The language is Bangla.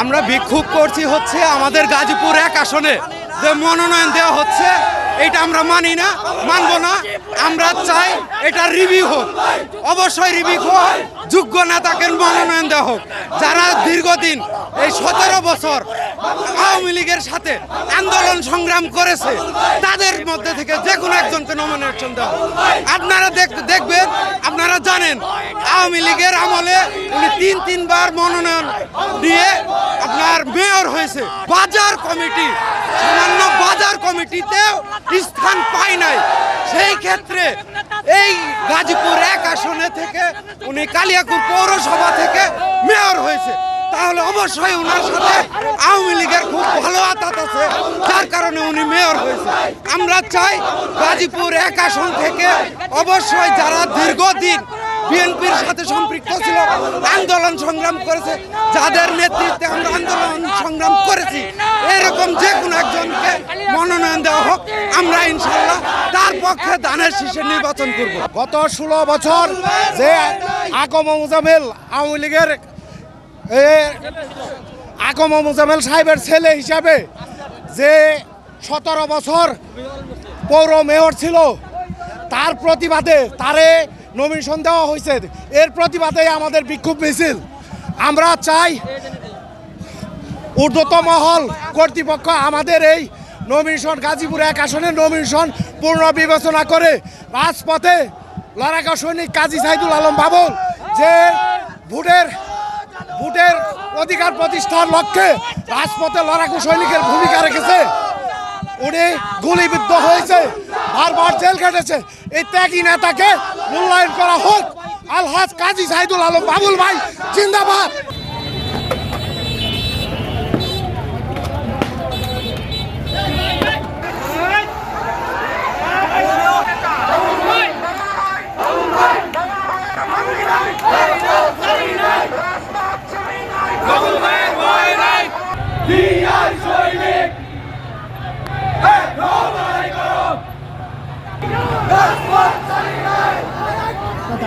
আমরা বিক্ষোভ করছি হচ্ছে আমাদের গাজীপুর এক আসনে। যে মনোনয়ন দেওয়া হচ্ছে, এটা আমরা মানি না, মানবো না। আমরা চাই এটা রিভিউ হোক। অবশ্যই রিভিউ হোক। যোগ্য নেতাকে মনোনয়ন দেওয়া হোক। যারা দীর্ঘদিন এই সতেরো বছর আওয়ামী লীগের সাথে আন্দোলন সংগ্রাম করেছে, তাদের মধ্যে থেকে যে কোনো একজনকে নমিনেশন দেওয়া আপনারা দেখ- দেখবেন, আপনারা জানেন, আওয়ামী লীগের আমলে উনি তিন, তিনবার মনোনয়ন দিয়ে আপনার মেয়র হয়েছে। বাজার কমিটি, সামান্য বাজার কমিটিতেও স্থান পায় নাই। সেই ক্ষেত্রে এই গাজীপুর এক আসনে থেকে উনি কালিয়াকুর পৌরসভা থেকে মেয়র হয়েছে। তাহলে অবশ্যই ওনার সাথে আওয়ামী লীগের খুব ভালো আতাত আছে। যার কারণে উনি মেয়র হয়েছে। আমরা চাই গাজীপুর এক আসন থেকে অবশ্যই যারা দীর্ঘদিন বিএনপির সাথে সম্পৃক্ত ছিল, আন্দোলন সংগ্রাম করেছে, যাদের নেতৃত্বে আমরা আন্দোলন সংগ্রাম করেছি, এরকম যে কোনো একজনকে মনোনয়ন দেওয়া হোক, আমরা ইনশাল্লাহ তার পক্ষে দানের শীষে নির্বাচন করব। গত ষোলো বছর যে আকম মুজামেল আওয়ামী লীগের আকম মুজামেল সাহেবের ছেলে হিসাবে যে সতেরো বছর পৌর মেয়র ছিল, তার প্রতিবাদে তারে নমিনেশন দেওয়া হয়েছে। এর প্রতিবাদে আমাদের বিক্ষোভ মিছিল। আমরা চাই ঊর্ধ্বতন মহল কর্তৃপক্ষ আমাদের এই নমিনেশন গাজীপুর এক আসনের নমিনেশন পূর্ণ বিবেচনা করে রাজপথে লড়াকা সৈনিক কাজী সাইদুল আলম বাবুল যে ভোটের ভোটের অধিকার প্রতিষ্ঠার লক্ষ্যে রাজপথে লড়াকু সৈনিকের ভূমিকা রেখেছে উনি গুলিবিদ্ধ হয়েছে বারবার জেল কেটেছে এই ত্যাগী নেতাকে মূল্যায়ন করা হোক আলহাজ কাজী সাইদুল আলম বাবুল ভাই জিন্দাবাদ